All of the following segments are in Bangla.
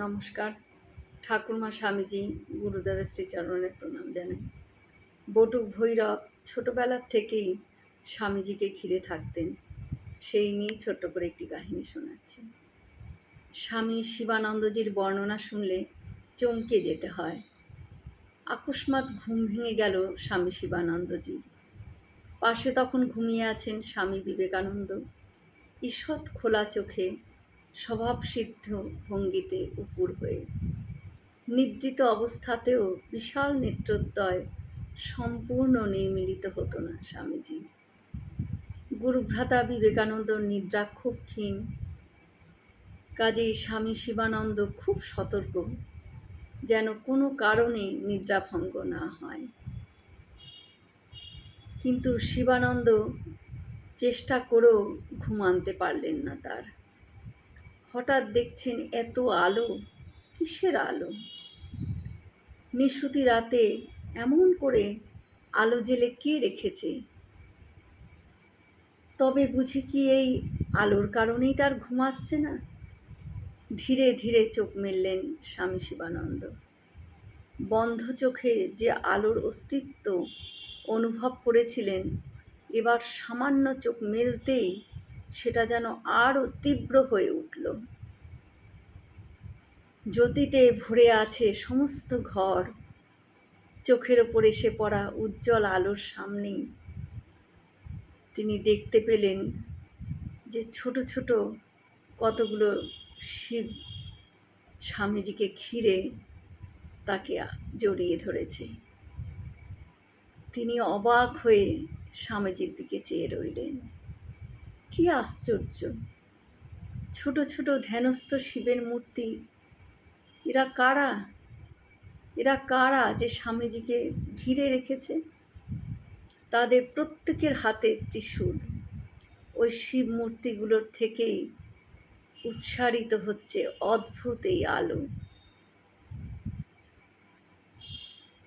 নমস্কার। ঠাকুরমা স্বামীজি গুরুদেবের শ্রীচরণের প্রণাম জানাই। বটুক ভৈরব ছোটবেলার থেকেই স্বামীজিকে ঘিরে থাকতেন। সেই নিয়ে ছোট্ট করে একটি কাহিনী শোনাচ্ছি। স্বামী শিবানন্দজির বর্ণনা শুনলে চমকে যেতে হয়। আকস্মাৎ ঘুম ভেঙে গেল স্বামী শিবানন্দজির। পাশে তখন ঘুমিয়ে আছেন স্বামী বিবেকানন্দ। ঈষৎ খোলা চোখে স্বভাবসিদ্ধ ভঙ্গিতে উপুর হয়ে। নিদ্রিত অবস্থাতেও বিশাল নেত্রোদ্বয় সম্পূর্ণ নির্মিলিত হতো না স্বামীজির। গুরুভ্রাতা বিবেকানন্দ নিদ্রা খুব ক্ষীণ। কাজেই স্বামী শিবানন্দ খুব সতর্ক, যেন কোনো কারণে নিদ্রাভঙ্গ না হয়। কিন্তু শিবানন্দ চেষ্টা করেও ঘুমানতে পারলেন না তার। হঠাৎ দেখছেন এত আলো। কিসের আলো? নিশুতি রাতে এমন করে আলো জেলে কে রেখেছে? তবে বুঝি কি এই আলোর কারণেই তার ঘুম আসছে না? ধীরে ধীরে চোখ মেললেন স্বামী শিবানন্দ। বন্ধ চোখে যে আলোর অস্তিত্ব অনুভব করেছিলেন, এবার সামান্য চোখ মেলতেই সেটা যেন আরও তীব্র হয়ে উঠল। জ্যোতিতে ভরে আছে সমস্ত ঘর। চোখের ওপর এসে পড়া উজ্জ্বল আলোর সামনেই তিনি দেখতে পেলেন যে ছোট ছোট কতগুলো শিব স্বামীজিকে ঘিরে তাকে জড়িয়ে ধরেছে। তিনি অবাক হয়ে স্বামীজির দিকে চেয়ে রইলেন। কি আশ্চর্য! ছোট ছোট ধ্যানস্থ শিবের মূর্তি। এরা কারা? এরা কারা যে স্বামীজিকে ঘিরে রেখেছে? তাদের প্রত্যেকের হাতে ত্রিশূল। ওই শিব মূর্তিগুলোর থেকেই উৎসারিত হচ্ছে অদ্ভুত এই আলো।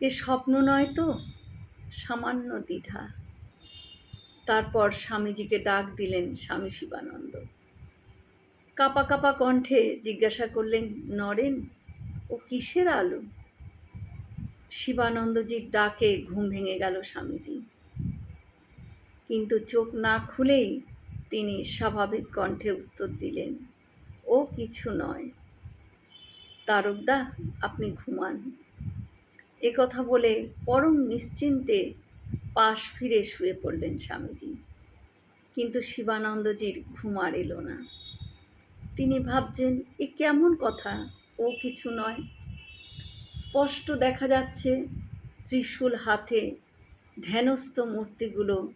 এ স্বপ্ন নয় তো? সামান্য দ্বিধা। তারপর স্বামীজিকে ডাক দিলেন স্বামী শিবানন্দ। কাপা কাপা কণ্ঠে জিজ্ঞাসা করলেন, নরেন, ও কিসের আলো? শিবানন্দজির ডাকে ঘুম ভেঙে গেল স্বামীজি। কিন্তু চোখ না খুলেই তিনি স্বাভাবিক কণ্ঠে উত্তর দিলেন, ও কিছু নয়। তারকদা, আপনি ঘুমান। এ কথা বলে পরম নিশ্চিন্তে পাশ ফিরে শুয়ে পড়লেন স্বামীজি। কিন্তু শিবানন্দজির ঘুম আর এলো না। তিনি ভাবছেন, এ কেমন কথা? ও কিছু নয়। স্পষ্ট দেখা যাচ্ছে, ত্রিশূল হাতে ধ্যানস্থ মূর্তিগুলো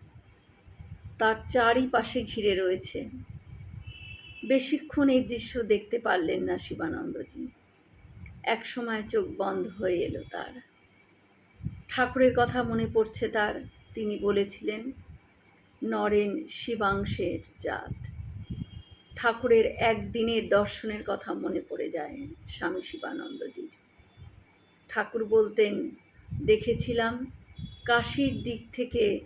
তার চারিপাশে ঘিরে রয়েছে। বেশিক্ষণ এই দৃশ্য দেখতে পারলেন না শিবানন্দজি। একসময় চোখ বন্ধ হয়ে এলো তার। ঠাকুরের কথা মনে পড়ছে তার, তিনি বলেছিলেন, নরেন শিবাংশের জাত। ঠাকুরের একদিনের দর্শনের কথা মনে পড়ে যায় স্বামী শিবানন্দজির। ঠাকুর বলতেন, দেখেছিলাম কাশির দিক থেকে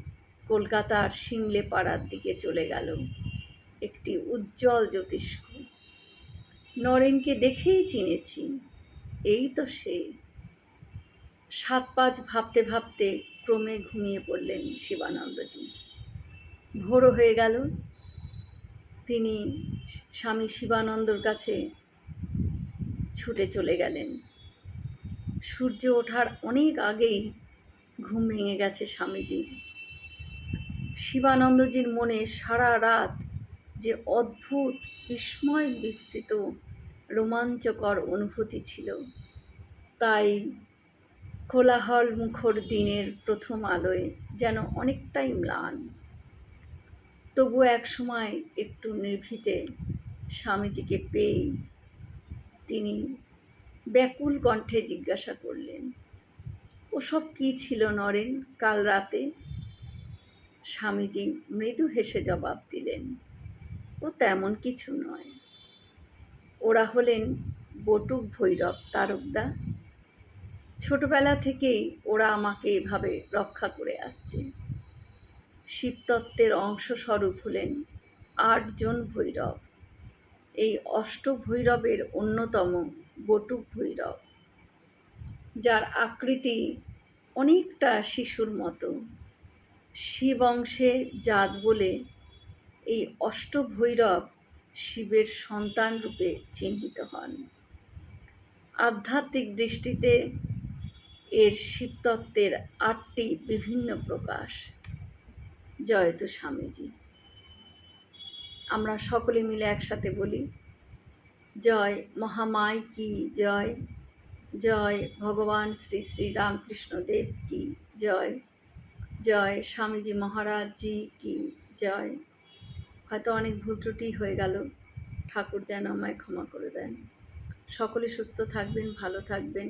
কলকাতার সিংলে পাড়ার দিকে চলে গেল একটি উজ্জ্বল জ্যোতিষ্ক। নরেনকে দেখেই চিনেছি, এই তো সে। সাত পাঁচ ভাবতে ভাবতে ক্রমে ঘুমিয়ে পড়লেন শিবানন্দজি। ভোরও হয়ে গেল। তিনি স্বামী শিবানন্দর কাছে ছুটে চলে গেলেন। সূর্য ওঠার অনেক আগেই ঘুম ভেঙে গেছে স্বামীজির। শিবানন্দজির মনে সারা রাত যে অদ্ভুত বিস্ময় বিস্তৃত রোমাঞ্চকর অনুভূতি ছিল, তাই কোলাহল মুখর দিনের প্রথম আলোয় যেন অনেকটাই ম্লান। তবু এক সময় একটু নির্ভীতে স্বামীজিকে পেয়েই তিনি ব্যাকুল কণ্ঠে জিজ্ঞাসা করলেন, ওসব কী ছিল নরেন, কাল রাতে? স্বামীজি মৃদু হেসে জবাব দিলেন, ও তেমন কিছু নয়। ওরা হলেন বটুক ভৈরব তারকদা ছোটবেলা থেকেই ওরা আমাকে এভাবে রক্ষা করে আসছে। শিবতত্ত্বের অংশস্বরূপ হলেন আটজন ভৈরব। এই অষ্ট ভৈরবের অন্যতম বটুক ভৈরব, যার আকৃতি অনেকটা শিশুর মতো। শিব অংশে জাত বলে এই অষ্টভৈরব শিবের সন্তান রূপে চিহ্নিত হন। আধ্যাত্মিক দৃষ্টিতে এর শিবতত্ত্বের আটটি বিভিন্ন প্রকাশ। জয়তু স্বামীজি। আমরা সকলে মিলে একসাথে বলি, জয় মহামায় কি জয়? জয় ভগবান শ্রী শ্রী রামকৃষ্ণদেব কি জয়? জয় স্বামীজি মহারাজ জি কি জয়? হয়তো অনেক ভুল ত্রুটি হয়ে গেল, ঠাকুর যেন আমায় ক্ষমা করে দেন। সকলে সুস্থ থাকবেন, ভালো থাকবেন।